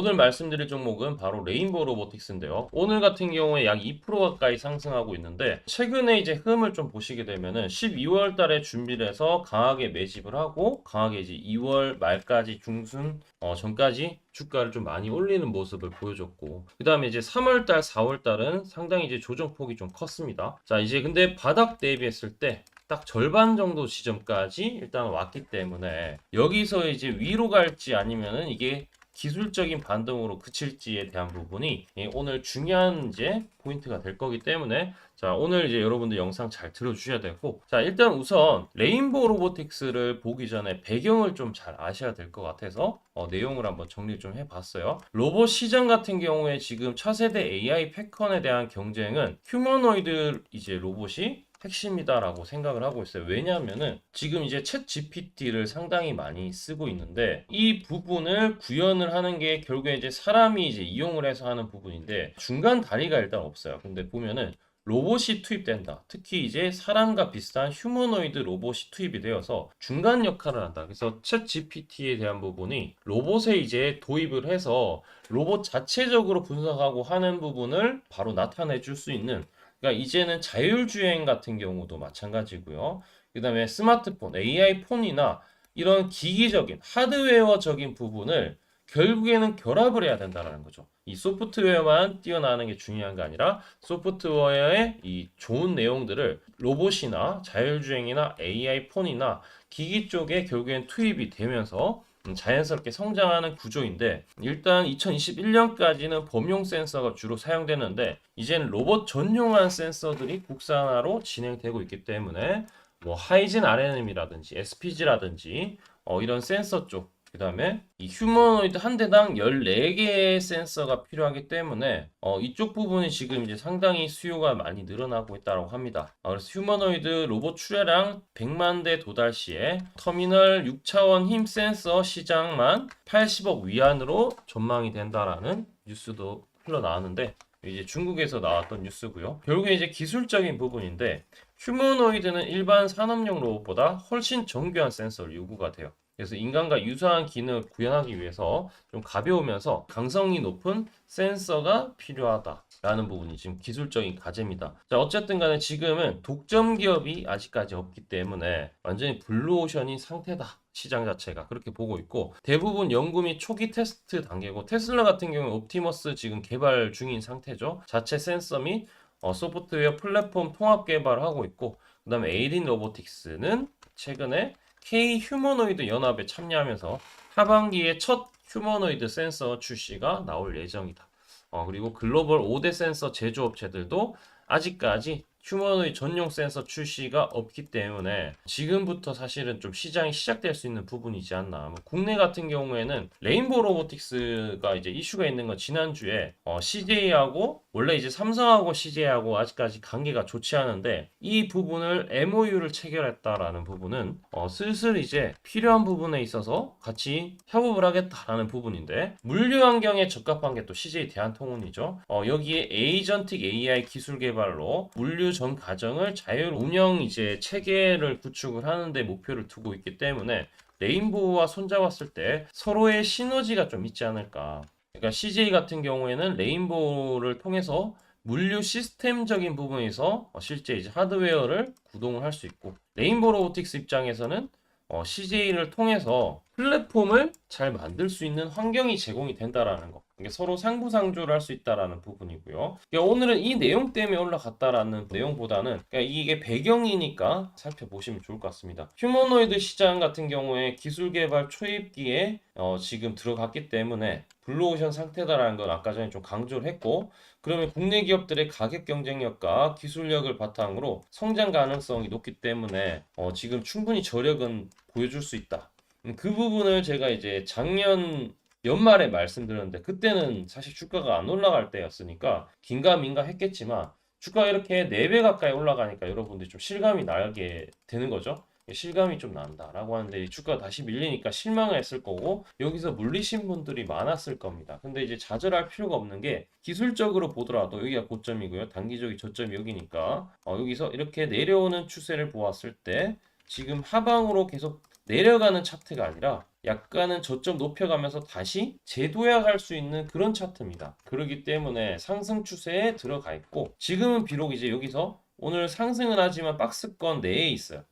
오늘 말씀드릴 종목은 바로 레인보우 로보틱스인데요. 오늘 같은 경우에 약 2% 가까이 상승하고 있는데 최근에 이제 흐름을 좀 보시게 되면은 12월 달에 준비를 해서 강하게 매집을 하고 강하게 이제 2월 말까지 중순 어, 전까지 주가를 좀 많이 올리는 모습을 보여줬고 그 다음에 이제 3월달, 4월달은 상당히 이제 조정폭이 좀 컸습니다. 자 이제 근데 바닥 대비했을 때 딱 절반 정도 지점까지 일단 왔기 때문에 여기서 이제 위로 갈지 아니면은 이게 기술적인 반등으로 그칠지에 대한 부분이 예, 오늘 중요한 이제 포인트가 될 거기 때문에 자 오늘 이제 여러분들 영상 잘 들어주셔야 되고 자 일단 우선 레인보우 로보틱스를 보기 전에 배경을 좀 잘 아셔야 될 것 같아서 어, 내용을 한번 정리 좀 해봤어요. 로봇 시장 같은 경우에 지금 차세대 AI 패컨에 대한 경쟁은 휴머노이드 이제 로봇이 핵심이다라고 생각을 하고 있어요. 왜냐하면은 지금 이제 챗 GPT를 상당히 많이 쓰고 있는데 이 부분을 구현을 하는 게 결국에 이제 사람이 이제 이용을 해서 하는 부분인데 중간 다리가 일단 없어요. 근데 보면은 로봇이 투입된다. 특히 이제 사람과 비슷한 휴머노이드 로봇이 투입이 되어서 중간 역할을 한다. 그래서 챗 GPT에 대한 부분이 로봇에 이제 도입을 해서 로봇 자체적으로 분석하고 하는 부분을 바로 나타내 줄 수 있는 그러니까 이제는 자율주행 같은 경우도 마찬가지고요. 그 다음에 스마트폰, AI 폰이나 이런 기기적인 하드웨어적인 부분을 결국에는 결합을 해야 된다는 거죠. 이 소프트웨어만 뛰어나는 게 중요한 게 아니라 소프트웨어의 이 좋은 내용들을 로봇이나 자율주행이나 AI 폰이나 기기 쪽에 결국엔 투입이 되면서 음, 자연스럽게 성장하는 구조인데 일단 2021년까지는 범용 센서가 주로 사용되는데 이제는 로봇 전용한 센서들이 국산화로 진행되고 있기 때문에 뭐 하이진 RNM이라든지 SPG라든지 어, 이런 센서 쪽 그 다음에 이 휴머노이드 한 대당 14개의 센서가 필요하기 때문에 어, 이쪽 부분이 지금 이제 상당히 수요가 많이 늘어나고 있다고 합니다. 어, 그래서 휴머노이드 로봇 출하량 100만 대 도달 시에 터미널 6차원 힘 센서 시장만 80억 위안으로 전망이 된다라는 뉴스도 흘러나왔는데 이제 중국에서 나왔던 뉴스고요. 결국에 이제 기술적인 부분인데 휴머노이드는 일반 산업용 로봇보다 훨씬 정교한 센서를 요구가 돼요. 그래서 인간과 유사한 기능을 구현하기 위해서 좀 가벼우면서 강성이 높은 센서가 필요하다라는 부분이 지금 기술적인 과제입니다. 자, 어쨌든 간에 지금은 독점 기업이 아직까지 없기 때문에 완전히 블루오션인 상태다. 시장 자체가 그렇게 보고 있고 대부분 연구미 초기 테스트 단계고 테슬라 같은 경우는 옵티머스 지금 개발 중인 상태죠. 자체 센서 및 어, 소프트웨어 플랫폼 통합 개발을 하고 있고 그다음에 에이린 로보틱스는 최근에 K 휴머노이드 연합에 참여하면서 하반기에 첫 휴머노이드 센서 출시가 나올 예정이다. 어, 그리고 글로벌 5대 센서 제조업체들도 아직까지 휴머노이드 전용 센서 출시가 없기 때문에 지금부터 사실은 좀 시장이 시작될 수 있는 부분이지 않나. 뭐 국내 같은 경우에는 레인보우 로보틱스가 이제 이슈가 있는 건 지난주에 어, CJ하고 원래 이제 삼성하고 CJ하고 아직까지 관계가 좋지 않은데 이 부분을 MOU를 체결했다라는 부분은 어, 슬슬 이제 필요한 부분에 있어서 같이 협업을 하겠다라는 부분인데 물류 환경에 적합한 게 또 CJ 대한통운이죠. 어, 여기에 에이전틱 AI 기술 개발로 물류 전 과정을 자율 운영 이제 체계를 구축을 하는데 목표를 두고 있기 때문에 레인보우와 손잡았을 때 서로의 시너지가 좀 있지 않을까. 그러니까 CJ 같은 경우에는 레인보우를 통해서 물류 시스템적인 부분에서 어, 실제 이제 하드웨어를 구동을 할 수 있고 레인보우 로보틱스 입장에서는 어, CJ를 통해서 플랫폼을 잘 만들 수 있는 환경이 제공이 된다라는 거. 서로 상부상조를 할 수 있다라는 부분이고요. 그러니까 오늘은 이 내용 때문에 올라갔다라는 내용보다는 그러니까 이게 배경이니까 살펴보시면 좋을 것 같습니다. 휴머노이드 시장 같은 경우에 기술 개발 초입기에 어, 지금 들어갔기 때문에 블루오션 상태다라는 건 아까 전에 좀 강조를 했고 그러면 국내 기업들의 가격 경쟁력과 기술력을 바탕으로 성장 가능성이 높기 때문에 어, 지금 충분히 저력은 보여줄 수 있다. 음, 그 부분을 제가 이제 작년 연말에 말씀드렸는데 그때는 사실 주가가 안 올라갈 때였으니까 긴가민가 했겠지만 주가가 이렇게 4배 가까이 올라가니까 여러분들이 좀 실감이 나게 되는 거죠. 실감이 좀 난다라고 하는데 이 주가가 다시 밀리니까 실망을 했을 거고 여기서 물리신 분들이 많았을 겁니다. 근데 이제 좌절할 필요가 없는 게 기술적으로 보더라도 여기가 고점이고요. 단기적인 저점이 여기니까 어, 여기서 이렇게 내려오는 추세를 보았을 때 지금 하방으로 계속 내려가는 차트가 아니라 약간은 저점 높여가면서 다시 재도약할 수 있는 그런 차트입니다. 그렇기 때문에 상승 추세에 들어가 있고 지금은 비록 이제 여기서 오늘 상승은 하지만 박스권 내에 있어요.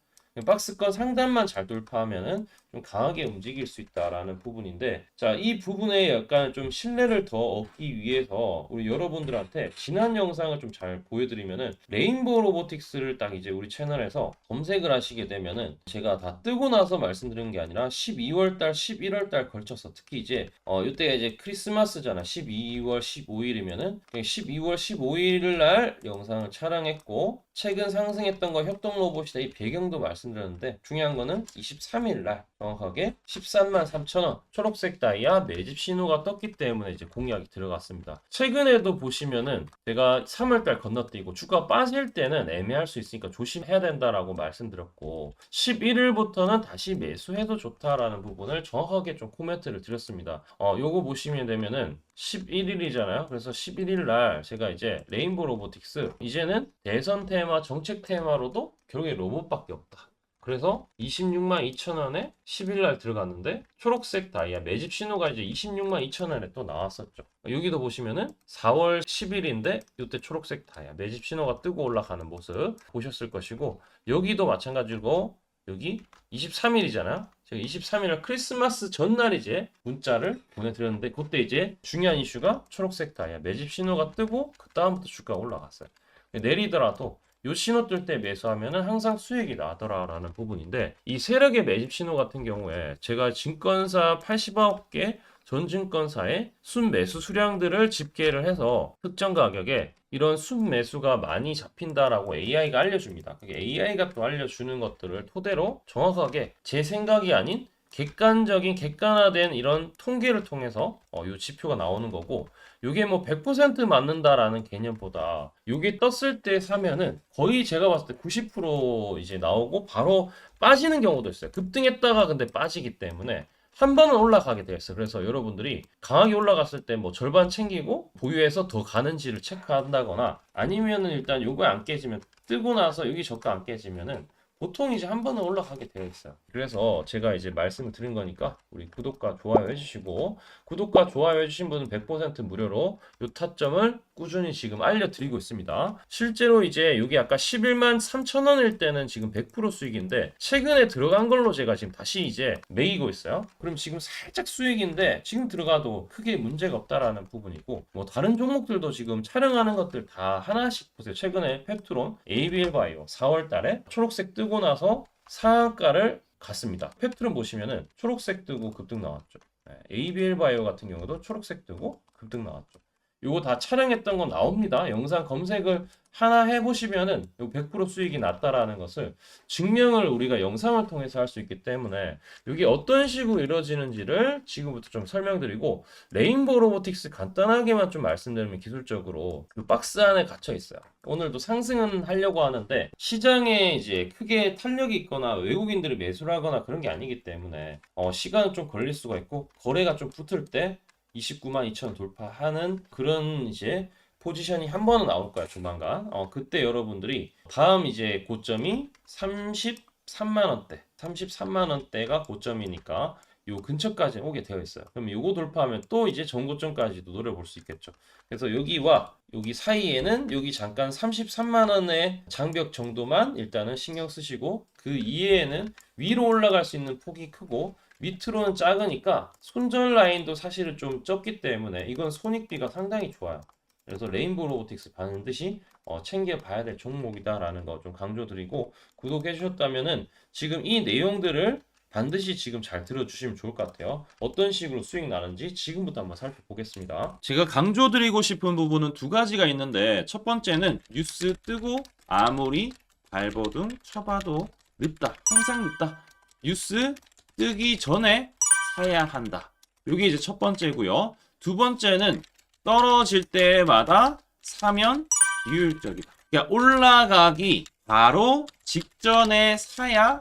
박스권 상단만 잘 돌파하면은 좀 강하게 움직일 수 있다라는 부분인데 자 이 부분에 약간 좀 신뢰를 더 얻기 위해서 우리 여러분들한테 지난 영상을 좀 잘 보여드리면은 레인보우 로보틱스를 딱 이제 우리 채널에서 검색을 하시게 되면은 제가 다 뜨고 나서 말씀드리는 게 아니라 12월 달 11월 달 걸쳐서 특히 이제 어 이때가 이제 크리스마스잖아. 12월 15일이면은 12월 15일 날 영상을 촬영했고 최근 상승했던 거 협동 로봇이다. 이 배경도 말씀드렸는데 중요한 거는 23일 날 정확하게 13만 3천원 초록색 다이아 매집 신호가 떴기 때문에 이제 공약이 들어갔습니다. 최근에도 보시면은 제가 3월달 건너뛰고 주가 빠질 때는 애매할 수 있으니까 조심해야 된다라고 말씀드렸고 11일부터는 다시 매수해도 좋다라는 부분을 정확하게 좀 코멘트를 드렸습니다. 어 요거 보시면 되면은 11일이잖아요. 그래서 11일 날 제가 이제 레인보 로보틱스 이제는 대선 테마 정책 테마로도 결국에 로봇밖에 없다. 그래서 26만 2천 원에 10일 날 들어갔는데 초록색 다이아 매집 신호가 이제 26만 2천 원에 또 나왔었죠. 여기도 보시면은 4월 10일인데 이때 초록색 다이아 매집 신호가 뜨고 올라가는 모습 보셨을 것이고 여기도 마찬가지고 여기 23일이잖아요. 제가 23일 크리스마스 전날 이제 문자를 보내드렸는데 그때 이제 중요한 이슈가 초록색 다이아 매집 신호가 뜨고 그 다음부터 주가가 올라갔어요. 내리더라도 요 신호 뜰 때 매수하면은 항상 수익이 나더라라는 부분인데 이 세력의 매집 신호 같은 경우에 제가 증권사 80억 개 전 증권사의 순매수 수량들을 집계를 해서 특정 가격에 이런 순매수가 많이 잡힌다라고 AI가 알려줍니다. 그게 AI가 또 알려주는 것들을 토대로 정확하게 제 생각이 아닌 객관적인 객관화된 이런 통계를 통해서 어, 이 지표가 나오는 거고 이게 뭐 100% 맞는다라는 개념보다 이게 떴을 때 사면은 거의 제가 봤을 때 90% 이제 나오고 바로 빠지는 경우도 있어요. 급등했다가 근데 빠지기 때문에 한 번은 올라가게 되었어요. 그래서 여러분들이 강하게 올라갔을 때 뭐 절반 챙기고 보유해서 더 가는지를 체크한다거나 아니면은 일단 요거 안 깨지면 뜨고 나서 여기 저가 안 깨지면은 보통 이제 한 번은 올라가게 되어 있어요. 그래서 제가 이제 말씀을 드린 거니까 우리 구독과 좋아요 해주시고 구독과 좋아요 해주신 분은 100% 무료로 요 타점을 꾸준히 지금 알려드리고 있습니다. 실제로 이제 여기 아까 11만 3천 원일 때는 지금 100% 수익인데 최근에 들어간 걸로 제가 지금 다시 이제 매이고 있어요. 그럼 지금 살짝 수익인데 지금 들어가도 크게 문제가 없다라는 부분이고 뭐 다른 종목들도 지금 촬영하는 것들 다 하나씩 보세요. 최근에 펩트론, ABL 바이오 4월 달에 초록색 뜨고 나서 상한가를 갔습니다. 펩트론 보시면은 초록색 뜨고 급등 나왔죠. 네, ABL 바이오 같은 경우도 초록색 뜨고 급등 나왔죠. 요거 다 촬영했던 건 나옵니다. 영상 검색을 하나 해보시면은 요100% 수익이 났다라는 것을 증명을 우리가 영상을 통해서 할 수 있기 때문에 이게 어떤 식으로 이루어지는지를 지금부터 좀 설명드리고 레인보우 로보틱스 간단하게만 좀 말씀드리면 기술적으로 그 박스 안에 갇혀 있어요. 오늘도 상승은 하려고 하는데 시장에 이제 크게 탄력이 있거나 외국인들이 매수를 하거나 그런 게 아니기 때문에 어, 시간은 좀 걸릴 수가 있고 거래가 좀 붙을 때 29만 2천 돌파하는 그런 이제 포지션이 한 번은 나올 거야 조만간. 어 그때 여러분들이 다음 이제 고점이 33만 원대, 33만 원대가 고점이니까 요 근처까지 오게 되어 있어요. 그럼 요거 돌파하면 또 이제 전고점까지도 노려볼 수 있겠죠. 그래서 여기와 여기 사이에는 여기 잠깐 33만 원의 장벽 정도만 일단은 신경 쓰시고 그 이외에는 위로 올라갈 수 있는 폭이 크고 밑으로는 작으니까 손절 라인도 사실은 좀 적기 때문에 이건 손익비가 상당히 좋아요. 그래서 레인보우 로보틱스 반드시 어, 챙겨봐야 될 종목이다라는 거 좀 강조드리고 구독해 주셨다면은 지금 이 내용들을 반드시 지금 잘 들어주시면 좋을 것 같아요. 어떤 식으로 수익 나는지 지금부터 한번 살펴보겠습니다. 제가 강조드리고 싶은 부분은 두 가지가 있는데 첫 번째는 뉴스 뜨고 아무리 발버둥 쳐봐도 늦다. 항상 늦다. 뉴스 뜨기 전에 사야 한다. 이게 이제 첫 번째고요. 두 번째는 떨어질 때마다 사면 비효율적이다. 그러니까 올라가기 바로 직전에 사야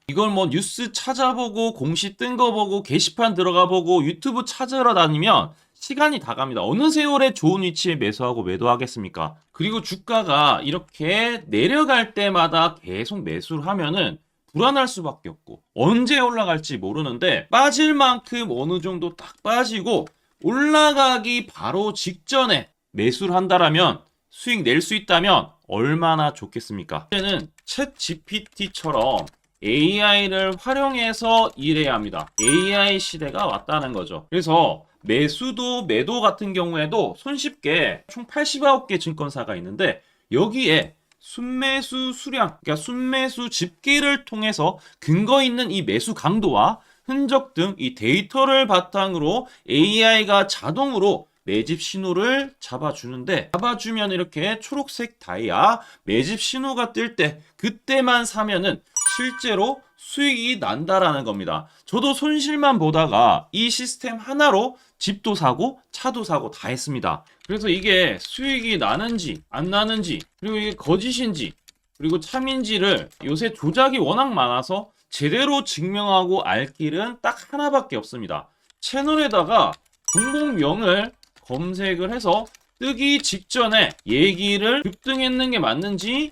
이걸 뭐 뉴스 찾아보고 공시 뜬 거 보고 게시판 들어가 보고 유튜브 찾으러 다니면 시간이 다 갑니다. 어느 세월에 좋은 위치에 매수하고 매도하겠습니까? 그리고 주가가 이렇게 내려갈 때마다 계속 매수를 하면은 불안할 수밖에 없고 언제 올라갈지 모르는데 빠질 만큼 어느 정도 딱 빠지고 올라가기 바로 직전에 매수를 한다라면 수익 낼 수 있다면 얼마나 좋겠습니까? 이제는 챗 GPT처럼 AI를 활용해서 일해야 합니다. AI 시대가 왔다는 거죠. 그래서 매수도 매도 같은 경우에도 손쉽게 총 89개 증권사가 있는데 여기에 순매수 수량, 그러니까 순매수 집계를 통해서 근거 있는 이 매수 강도와 흔적 등 이 데이터를 바탕으로 AI가 자동으로 매집 신호를 잡아주는데 잡아주면 이렇게 초록색 다이아 매집 신호가 뜰 때 그때만 사면은 실제로 수익이 난다라는 겁니다. 저도 손실만 보다가 이 시스템 하나로 집도 사고 차도 사고 다 했습니다. 그래서 이게 수익이 나는지 안 나는지 그리고 이게 거짓인지 그리고 참인지를 요새 조작이 워낙 많아서 제대로 증명하고 알 길은 딱 하나밖에 없습니다. 채널에다가 공공명을 검색을 해서 뜨기 직전에 얘기를 급등했는 게 맞는지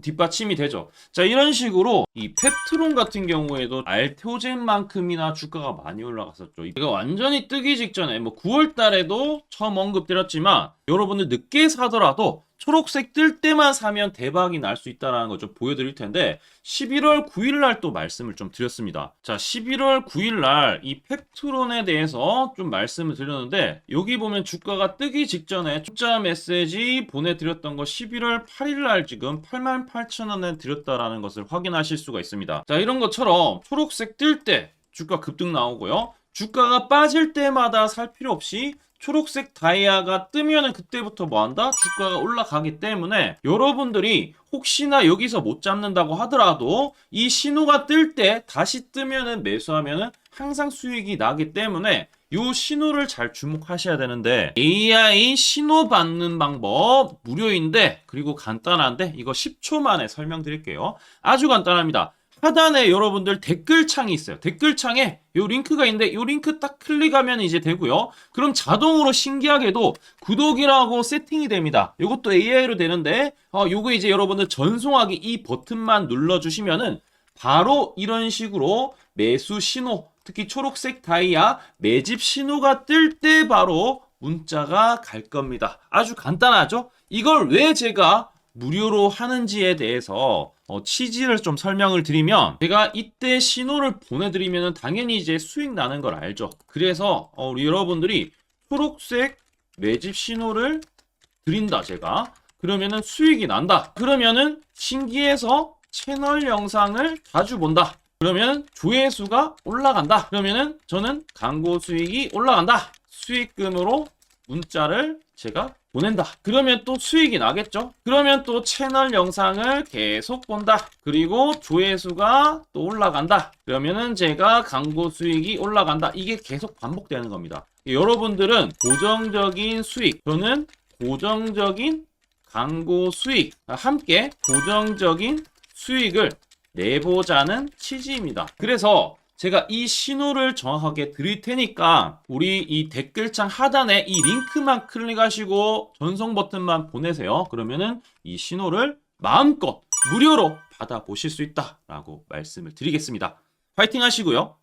뒷받침이 되죠. 자, 이런 식으로 이 펩트론 같은 경우에도 알테오젠만큼이나 주가가 많이 올라갔었죠. 이거 완전히 뜨기 직전에 뭐 9월 달에도 처음 언급드렸지만 여러분들 늦게 사더라도 초록색 뜰 때만 사면 대박이 날 수 있다는 걸 좀 보여드릴 텐데 11월 9일 날 또 말씀을 좀 드렸습니다. 자, 11월 9일 날 이 펩트론에 대해서 좀 말씀을 드렸는데 여기 보면 주가가 뜨기 직전에 숫자 메시지 보내드렸던 거 11월 8일 날 지금 88,000원에 드렸다라는 것을 확인하실 수가 있습니다. 자, 이런 것처럼 초록색 뜰 때 주가 급등 나오고요. 주가가 빠질 때마다 살 필요 없이 초록색 다이아가 뜨면은 그때부터 뭐 한다? 주가가 올라가기 때문에 여러분들이 혹시나 여기서 못 잡는다고 하더라도 이 신호가 뜰 때 다시 뜨면은 매수하면은 항상 수익이 나기 때문에 요 신호를 잘 주목하셔야 되는데 AI 신호 받는 방법 무료인데 그리고 간단한데 이거 10초 만에 설명드릴게요. 아주 간단합니다. 하단에 여러분들 댓글창이 있어요. 댓글창에 요 링크가 있는데 요 링크 딱 클릭하면 이제 되고요. 그럼 자동으로 신기하게도 구독이라고 세팅이 됩니다. 요것도 AI로 되는데 어 요거 이제 여러분들 전송하기 이 버튼만 눌러 주시면은 바로 이런 식으로 매수 신호 특히 초록색 다이아 매집 신호가 뜰 때 바로 문자가 갈 겁니다. 아주 간단하죠? 이걸 왜 제가 무료로 하는지에 대해서 어, 취지를 좀 설명을 드리면 제가 이때 신호를 보내드리면 당연히 이제 수익 나는 걸 알죠. 그래서 어, 우리 여러분들이 초록색 매집 신호를 드린다 제가 그러면은 수익이 난다. 그러면은 신기해서 채널 영상을 자주 본다. 그러면 조회수가 올라간다. 그러면은 저는 광고 수익이 올라간다. 수익금으로 문자를 제가 보낸다. 그러면 또 수익이 나겠죠? 그러면 또 채널 영상을 계속 본다. 그리고 조회수가 또 올라간다. 그러면은 제가 광고 수익이 올라간다. 이게 계속 반복되는 겁니다. 여러분들은 고정적인 수익, 저는 고정적인 광고 수익, 함께 고정적인 수익을 내보자는 취지입니다. 그래서 제가 이 신호를 정확하게 드릴 테니까 우리 이 댓글창 하단에 이 링크만 클릭하시고 전송 버튼만 보내세요. 그러면은 이 신호를 마음껏 무료로 받아보실 수 있다라고 말씀을 드리겠습니다. 파이팅 하시고요.